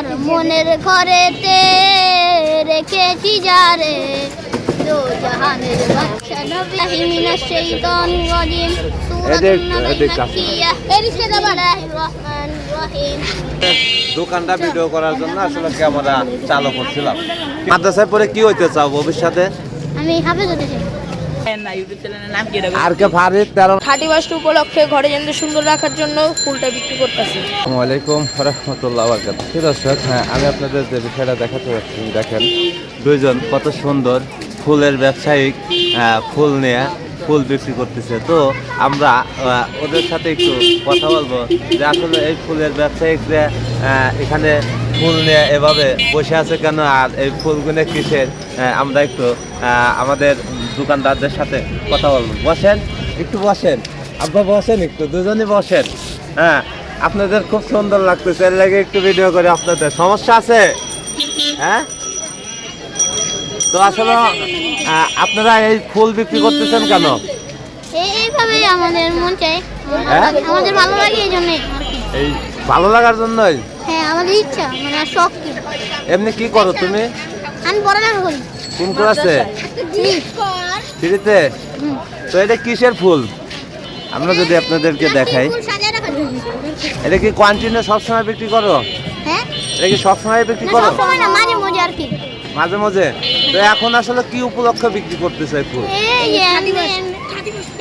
আমার মনের ঘরেতে রেখেছি যারে। দোকানটা ভিডিও করার জন্য আসলে ক্যামেরা চালু করছিলাম। মাদ্রাসায় পরে কি হইতে চাও ভবিষ্যতে? আমি হাফেজ হতে চাই। আর কে ফারিদ তেরো থার্টি ফার্স্ট উপলক্ষে ঘরে যেন সুন্দর রাখার জন্য ফুলটা বিক্রি করতেছি। আসসালামু আলাইকুম রহমতুল্লাহ বরকাত দর্শক হ্যাঁ আমি আপনাদের যে বিষয়টা দেখাতে যাচ্ছি দেখেন দুইজন কত সুন্দর ফুলের ব্যবসায়িক আহ, ফুল নিয়ে ফুল বিক্রি করতেছে। তো আমরা ওদের সাথে একটু কথা বলব যে আসলে এই ফুলের ব্যবসায়িকরা এখানে ফুল নিয়ে এভাবে বসে আছে কেন আর এই ফুলগুলো কিসের? আমরা একটু আমাদের দোকানদারদের সাথে কথা বলব। বসেন, একটু বসেন। আব্বা বসেন একটু, দুজনই বসেন। হ্যাঁ আপনাদের খুব সুন্দর লাগতেছে, এর লাগে একটু ভিডিও করে আপনাদের। সমস্যা আছে? হ্যাঁ? তো আসলে আপনারা এই ফুল বিক্রি করতেছেন কেন? এইভাবেই আমাদের মন চাই হ্যাঁ? আমাদের ভালো লাগে এই এই ভালো লাগার জন্যই? হ্যাঁ আমাদের ইচ্ছা মানে শখ কি? এমনি কি করো তুমি? আমি পড়ালেখা করি। কোন ক্লাসে? থ্রিতে তো এটা কিসের ফুল? আমরা যদি আপনাদেরকে দেখাই। এটা কি কন্টিনিউ সবসময় বিক্রি করো? হ্যাঁ? এটা কি সবসময় বিক্রি করো? মাঝে মাঝে আর কি। মাঝে মাঝে তো এখন আসলে কি উপলক্ষে বিক্রি করতেছে এই ফুল? এই যে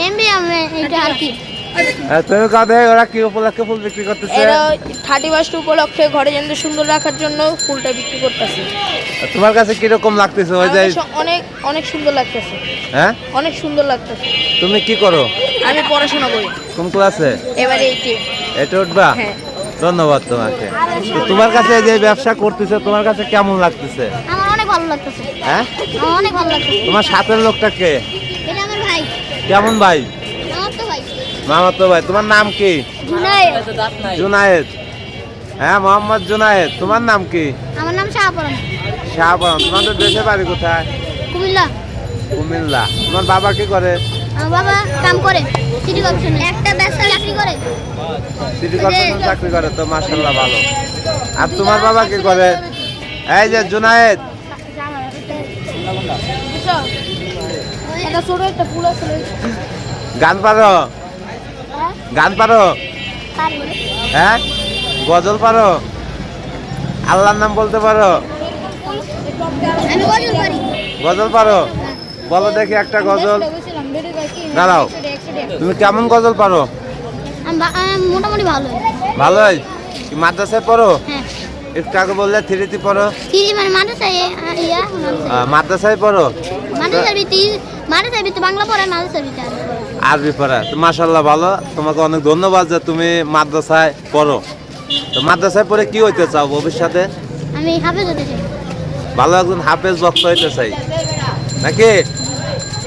এমবি আমি এটা আর কি। তুমি কাঁধে ওরা কি উপলক্ষে ফুল বিক্রি করতেছে? থার্টি ফার্স্ট উপলক্ষে ঘরে যেন সুন্দর রাখার জন্য ফুলটা বিক্রি করতেছি। তোমার কাছে কীরকম লাগতেছে ওই যে অনেক অনেক সুন্দর লাগতেছে। হ্যাঁ? অনেক সুন্দর লাগতেছে। তুমি কি করো? আমি পড়াশোনা করি। কোন ক্লাসে? এবারে এইটি এটা উঠবা? হ্যাঁ। ধন্যবাদ তোমাকে। তোমার কাছে যে ব্যবসা করতেছে তোমার কাছে কেমন লাগতেছে? আমার ভালো লাগতেছে। হ্যাঁ? অনেক ভালো লাগতেছে। তোমার সাথের লোকটা কে? এটা আমার ভাই। কেমন ভাই? মামাতো ভাই। তোমার নাম কি? জুনায়েদ। হ্যাঁ মোহাম্মদ জুনায়েদ। তোমার নাম কি? আমার নাম শাহপরম শাহবান তোমাদের দেশে বাড়ি কোথায়? কুমিল্লা। কুমিল্লা। তোমার বাবা কি করে? আমার বাবা কাম করে সিটি কর্পোরেশনে একটা ব্যবসা চাকরি করে। সিটি কর্পোরেশন চাকরি করে তো মাসাল্লাহ ভালো। আর তোমার বাবা কি করে? এই যে জুনায়েদ। গান পারো? গান পারো? হ্যাঁ? গজল পারো? আল্লাহর নাম বলতে পারো? গজল পারি। বলো দেখি একটা গজল। দাঁড়াও। তুমি কেমন গজল পারো? মোটামুটি ভালো ভালোই? মাদ্রাসায় পড়ো? হ্যাঁ। একটু আগে বললে থ্রিতে পড়ো। কি মানে মাদ্রাসায় ইয়া মাদ্রাসায় পড়ো? মাদ্রাসার ভিত্তি মাদ্রাসার ভিত্তি বাংলা পড়ে মাদ্রাসার ভিত্তি আরবি পড়া তো মাসাল্লাহ ভালো। তোমাকে অনেক ধন্যবাদ যে তুমি মাদ্রাসায় পড়ো। তো মাদ্রাসায় পড়ে কি হইতে চাও ভবিষ্যতে? আমি হাফেজ হতে চাই। ভালো একজন হাফেজ বক্তা হইতে চাই। নাকি?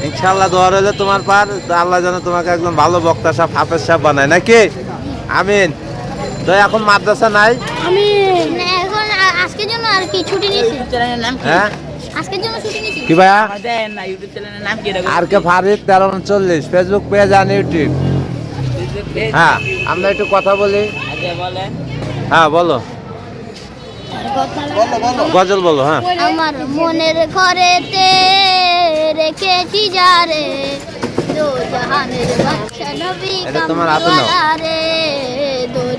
ইনশাল্লাহ দোয়া রইলে তোমার পার তো আল্লাহ যেন তোমাকে একজন ভালো বক্তা সাহেব হাফেজ সাহেব বানায়। নাকি? আমিন। তো এখন মাদ্রাসা নাই? আমি আজকের জন্য আর কি? ছুটি নিয়েছি? চ্যানেলের নাম কি? হ্যাঁ? আজকের জন্য ছুটি নিয়েছি? কি ভাইয়া? দেন না ইউটিউব চ্যানেলের নাম কি আর কে ফারিদ তেরো উনচল্লিশ। ফেসবুক পেজ আর ইউটিউব হ্যাঁ আমরা একটু কথা বলি। আচ্ছা বলেন। হ্যাঁ বলো। গজল বলো হ্যাঁ। আমার মনের ঘরেতে রেখেছি যারে দো জাহানের নবী রে।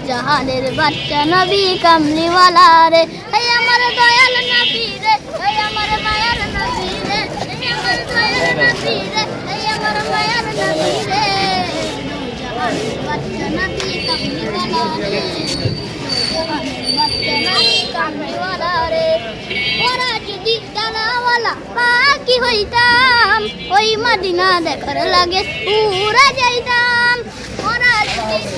জাহানের বাচ্চা নবী কামলিওয়ালা রে এই আমার দয়াল নবী রে এই আমার মায়ার নবী রে এই আমার দয়াল নবী রে এই আমার মায়ার নবী রে দো জাহানের বাচ্চা নবী কামলিওয়ালা রে দো জাহানের বাচ্চা নবী কামলিওয়ালা রে ওরা যদি ডানাওয়ালা পাখি হইতাম ওই মদিনা দেখার লাগে পুরা যাইতাম ওরা যদি ডানাওয়ালা পাখি হইতাম ওই মদিনা দেখার লাগে পুরা যাইতাম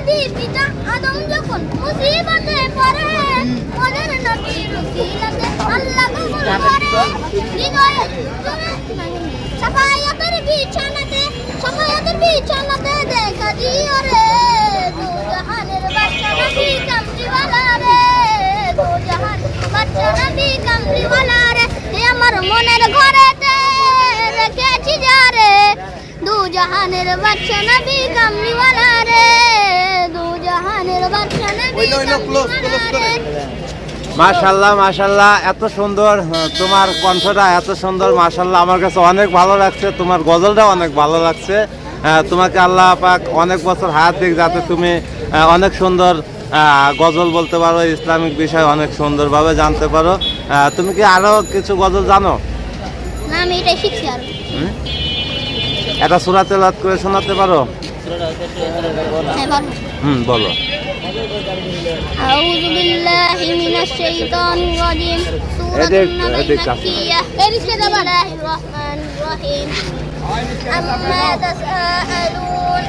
আদি পিতা আদম যখন মুসিবতে পড়ে ওদের নবী রসিলাতে হৃদয়ে সাফায়াতের বিছানাতে সাফায়াতের বিছানাতে দেখা দিও রে দু জাহানের বাচ্চা নবী কামলিওয়ালা রে দু জাহান বাচ্চা নবী কামলিওয়ালা রে এ আমার মনের ঘরেতে রেখেছি যা রে দু জাহানের বাচ্চা নবী কামলিওয়ালা রে মাশাল্লাহ মাশাল্লাহ এত সুন্দর তোমার কণ্ঠটা এত সুন্দর মাশাল্লাহ আমার কাছে অনেক ভালো লাগছে তোমার গজলটা অনেক ভালো লাগছে। আহ, তোমাকে আল্লাহ পাক অনেক বছর হায়াত দিক যাতে তুমি অনেক সুন্দর গজল বলতে পারো ইসলামিক বিষয় অনেক সুন্দরভাবে জানতে পারো। তুমি কি আরও কিছু গজল জানো? না আমি এটাই শিখছি আর। হুম? এটা সুরা তেলাওয়াত করে শোনাতে পারো? হ্যাঁ হুম বলো أعوذ بالله من الشيطان الرجيم سورة إيديك- النبأ إيديك كفر. المكية بسم الله الرحمن الرحيم عما تساءلون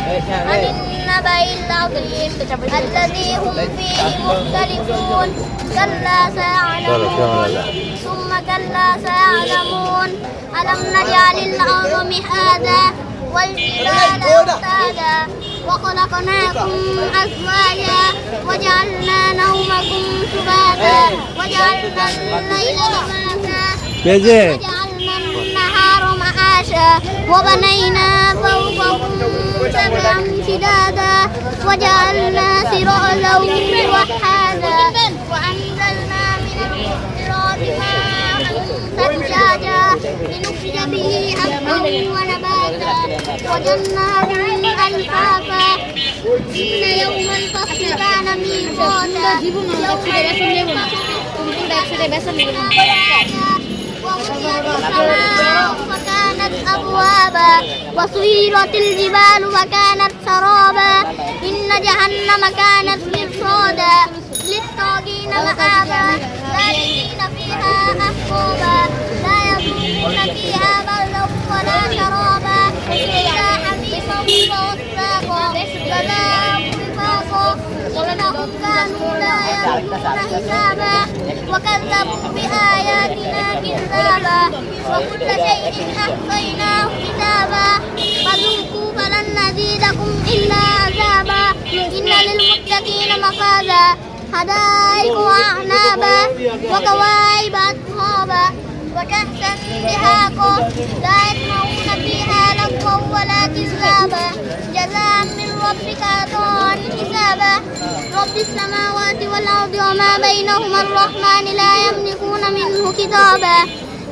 عن النبأ العظيم الذي هم فيه مختلفون كلا চলো কেমন سيعلمون হলো? ثم كلا سيعلمون ألم نجعل الأرض مهادا والجبال أوتادا وخلقناكم أزواجا. وجعلنا نومكم سباتا. وجعلنا الليل لباسا وجعلنا النهار معاشا. وبنينا فوقكم سبعا شدادا. وجعلنا سراجا وحادا. وأنزلنا من المعصرات ماء لنخرج به حبا ونباتا وجنات ألفافا إن يوم الفصل كان ميقاتا فكانت أبوابا وسيرت الجبال وكانت سرابا إن جهنم كانت مرصادا للطاغين مآبا لابثين فيها أحقابا لا يذوقون فيها بردا ولا شرابا. إلا حميما وغساقا جزاء وفاقا إنهم كانوا لا يرجون حسابا. وكذبوا بآياتنا كذابا. وكل شيء أحصيناه كتابا. فذوقوا فلن نزيدكم إلا عذابا. إن للمتقين مفازا. حدائق وأعنابا. وكواعب أترابا. وكأسا دهاقا لا يسمعون فيها لغوا ولا كذابا. جزاء من ربك عطاء حسابا. رب السماوات والأرض وما بينهما الرحمن لا يملكون منه كتابا.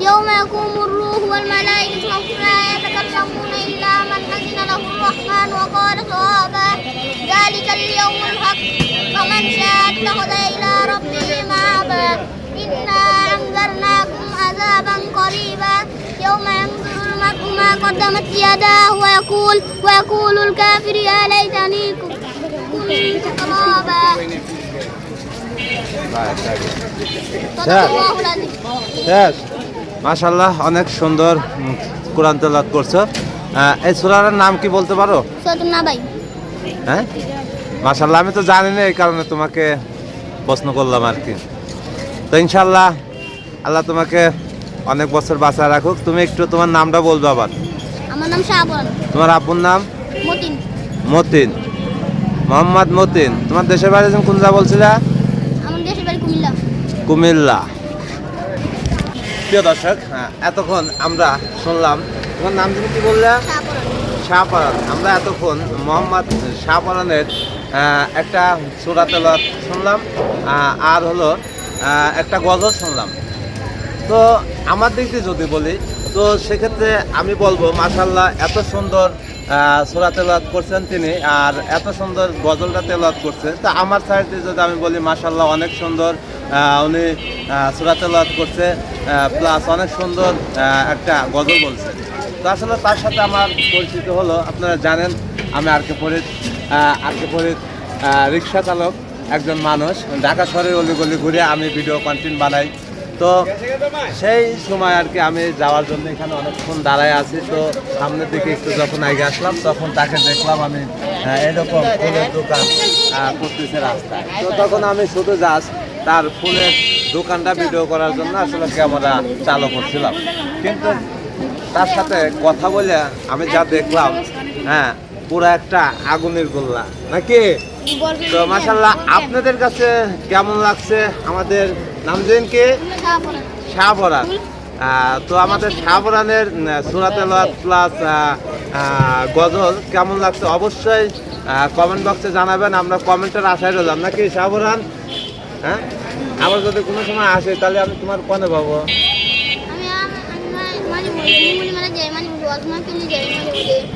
يوم يقوم الروح والملائكة لا يتكلمون إلا من أذن له الرحمن وقال صوابا. ذلك اليوم الحق. فمن شاء اتخذ قريبا يوم ينظر المرء ما قدمت يداه ويقول ويقول الكافر يا ليتني كنت ترابا صدق الله العظيم শেষ মাশাল্লাহ অনেক সুন্দর উম, কোরআন তেলাওয়াত করছো আহ, এই সুরার নাম কি বলতে পারো সতুন না ভাই হ্যাঁ মাশাল্লাহ আমি তো জানি না এই কারণে তোমাকে প্রশ্ন করলাম আর কি তো ইনশাল্লাহ আল্লাহ তোমাকে অনেক বছর বাঁচায় রাখুক। তুমি একটু তোমার নামটা বলবে আবার। আমার নাম শাহবান তোমার আপুর নাম? মতিন। মতিন। মোহাম্মদ মতিন। তোমার দেশের বাড়ি কোন যা বলছিলা? আমার দেশের বাড়ি কুমিল্লা। কুমিল্লা। প্রিয় দর্শক হ্যাঁ, এতক্ষণ আমরা শুনলাম তোমার নাম তুমি কি বললে? শাহপরান আমরা এতক্ষণ মোহাম্মদ শাহপরানের একটা সুরা শুনলাম আর হলো একটা গজল শুনলাম। তো আমার দিক দিয়ে যদি বলি তো সেক্ষেত্রে আমি বলব মাসাল্লাহ এত সুন্দর সূরা তেলাওয়াত করছেন তিনি আর এত সুন্দর গজলটা তেলাওয়াত করছে তা আমার সাইড দিয়ে যদি আমি বলি মাসাল্লাহ অনেক সুন্দর উনি সূরা তেলাওয়াত করছে প্লাস অনেক সুন্দর একটা গজল বলছে তো আসলে তার সাথে আমার পরিচিত হলো আপনারা জানেন আমি আরকে ফরিদ আহ, আরকে ফরিদ রিক্সা চালক একজন মানুষ। ঢাকা শহরের অলিগলি ঘুরে আমি ভিডিও কন্টেন্ট বানাই। তো সেই সময় আর কি আমি যাওয়ার জন্য এখানে অনেকক্ষণ দাঁড়ায় আছি। তো সামনের দিকে একটু যখন আগে আসলাম, তখন তাকে দেখলাম আমি এরকম ফুলের দোকান করতেছে রাস্তায়। তো তখন আমি শুধু যাস তার ফুলের দোকানটা ভিডিও করার জন্য আসলে ক্যামেরা চালু করছিলাম। কিন্তু তার সাথে কথা বলে আমি যা দেখলাম হ্যাঁ পুরো একটা আগুনের গোল্লা। নাকি? তো মাসাল্লাহ আপনাদের কাছে কেমন লাগছে? আমাদের নাম দিন কি শাহপরান তো আমাদের শাহপরানের সুরাতে প্লাস গজল কেমন লাগছে অবশ্যই কমেন্ট বক্সে জানাবেন আমরা কমেন্টের আশায় রইলাম নাকি শাহপরান হ্যাঁ আবার যদি কোনো সময় আসে তাহলে আমি তোমার কনে পাবো মানে মুনি মানে মানে মানে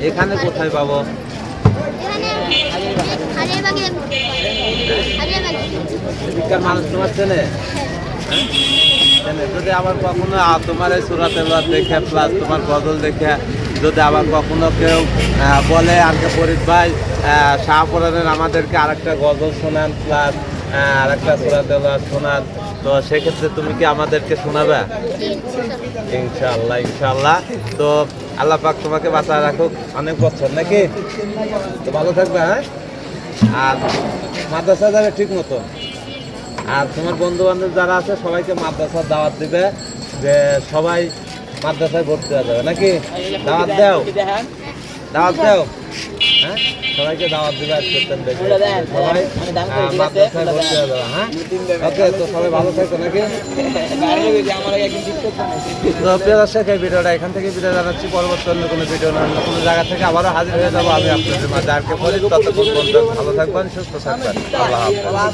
এখানে কোথায় পাবো এদিককার হ্যাঁ? যদি আবার কখনো তোমার এই সুরাতে দেখে প্লাস তোমার গজল দেখে যদি আবার কখনো কেউ বলে আর কে ফরিদ ভাই শাহপুরানের আমাদেরকে আরেকটা গজল শোনান প্লাস আরেকটা সুরাতে শোনান তো সেক্ষেত্রে তুমি কি আমাদেরকে শোনাবে? ইনশাল্লাহ ইনশাল্লাহ তো আল্লাহ পাক তোমাকে বাঁচায় রাখুক। অনেক বছর নাকি? তো ভালো থাকবে হ্যাঁ? আর মাদ্রাসা যাবে ঠিক মতো। আর তোমার বন্ধু বান্ধব যারা আছে সবাইকে মাদ্রাসার দাওয়াত দিবে যে সবাই মাদ্রাসায় ভর্তি হয়ে যাবে নাকি? দাওয়াত দাও। দেখেন দাওয়াত দাও। হ্যাঁ? সবাইকে দাওয়াত দিবে সবাই মাদ্রাসায় ভর্তি হয়ে যাবে হ্যাঁ? ওকে তো সবাই ভালো থাকো নাকি? আমার একদিন তো প্রিয় দর্শক এই ভিডিওটা এখান থেকে বিদায় জানাচ্ছি। পরবর্তী অন্য কোনো ভিডিও না অন্য কোনো জায়গা থেকে আবারও হাজির হয়ে যাব আমি আপনাদের মাঝে। আর কে বলি ততক্ষণ ভালো থাকবেন সুস্থ থাকবেন। আল্লাহ হাফেজ।